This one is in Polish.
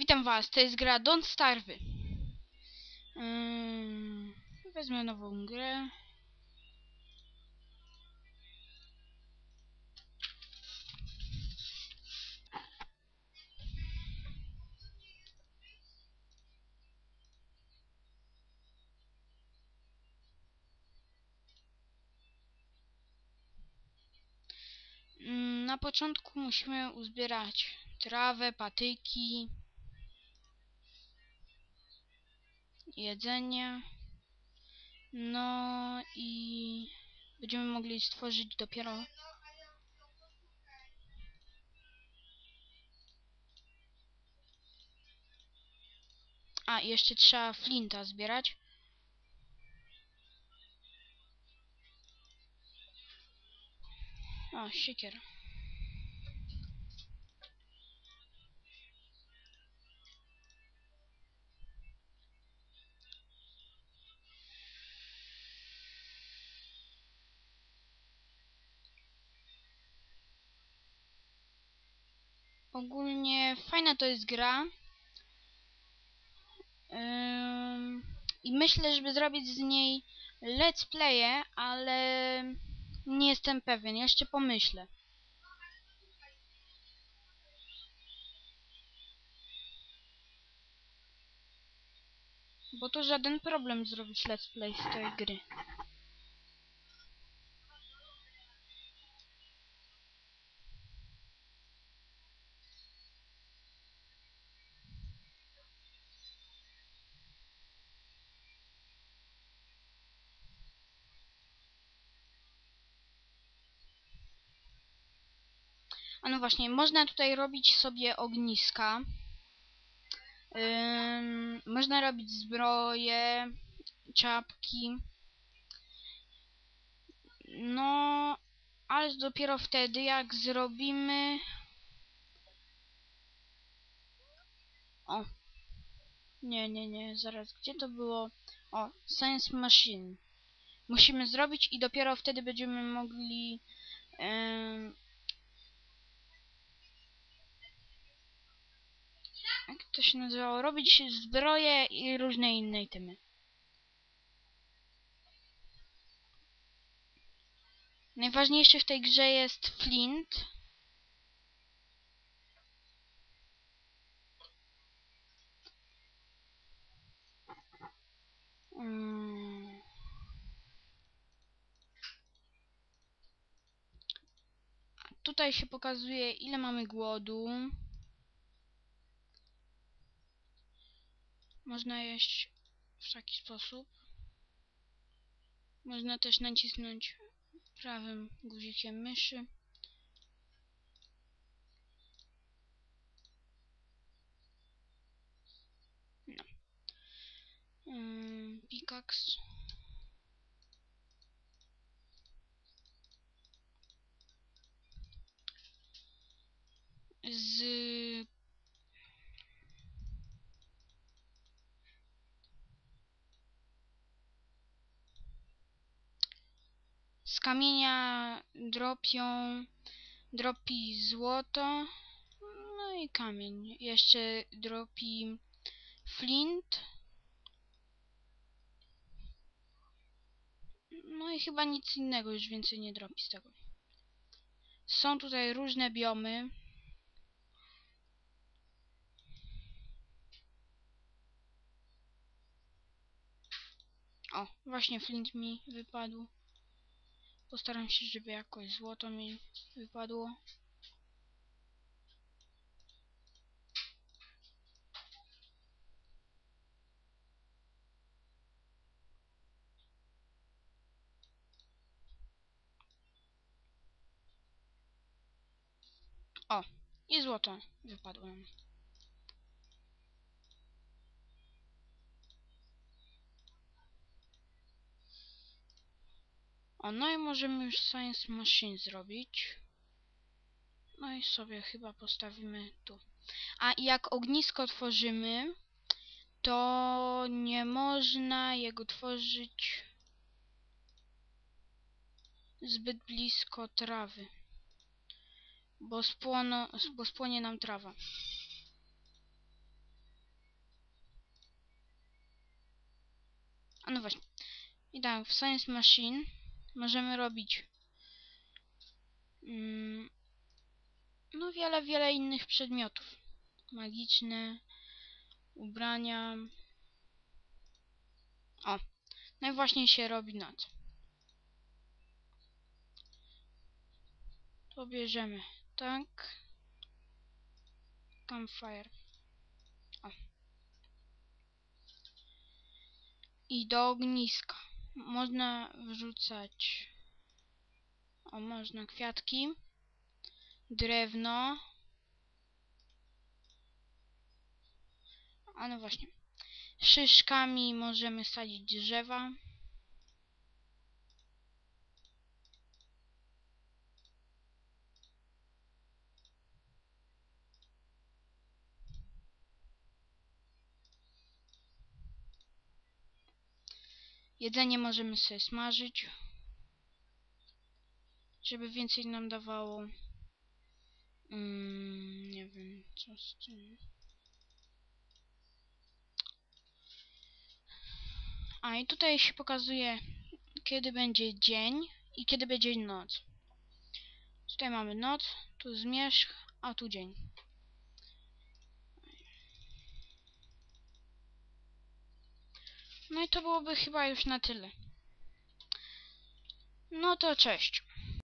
Witam was, to jest gra Don't Starve. Ym, wezmę nową grę. Na początku musimy uzbierać trawę, patyki, jedzenie. No i będziemy mogli stworzyć dopiero. A, jeszcze trzeba flinta zbierać. O, siekier. Ogólnie fajna to jest gra. I myślę, żeby zrobić z niej let's playe, ale nie jestem pewien. Jeszcze pomyślę. Bo to żaden problem zrobić let's play z tej gry. A no właśnie, można tutaj robić sobie ogniska. Ym, można robić zbroje, czapki. No, ale dopiero wtedy, jak zrobimy... O. Nie, nie, nie, zaraz, gdzie to było? O, Science Machine. Musimy zrobić i dopiero wtedy będziemy mogli... Ym, jak to się nazywało? Robić zbroje i różne inne itemy. Najważniejszy w tej grze jest flint. Mm. Tutaj się pokazuje ile mamy głodu. Można jeść w taki sposób. Można też nacisnąć prawym guzikiem myszy. No. Pickaxe. Z z kamienia dropią dropi złoto no i kamień. Jeszcze dropi flint. No i chyba nic innego już więcej nie dropi z tego. Są tutaj różne biomy. O właśnie flint mi wypadł Postaram się, żeby jakoś złoto mi wypadło. O, i złoto wypadło nam. O, no i możemy już Science Machine zrobić. No i sobie chyba postawimy tu. A jak ognisko tworzymy, to nie można jego tworzyć zbyt blisko trawy. Bo, spłono, bo spłonie nam trawa. A no właśnie. I tak, w Science Machine możemy robić mm, no wiele, wiele innych przedmiotów. Magiczne, ubrania. O, no i właśnie się robi noc. To bierzemy tak. Campfire. O. I do ogniska. Można wrzucać. O, można kwiatki. Drewno. A no właśnie. Szyszkami możemy sadzić drzewa. Jedzenie możemy sobie smażyć, żeby więcej nam dawało. Mm, nie wiem, co z tym. A i tutaj się pokazuje, kiedy będzie dzień i kiedy będzie noc. Tutaj mamy noc, tu zmierzch, a tu dzień. No i to byłoby chyba już na tyle. No to cześć.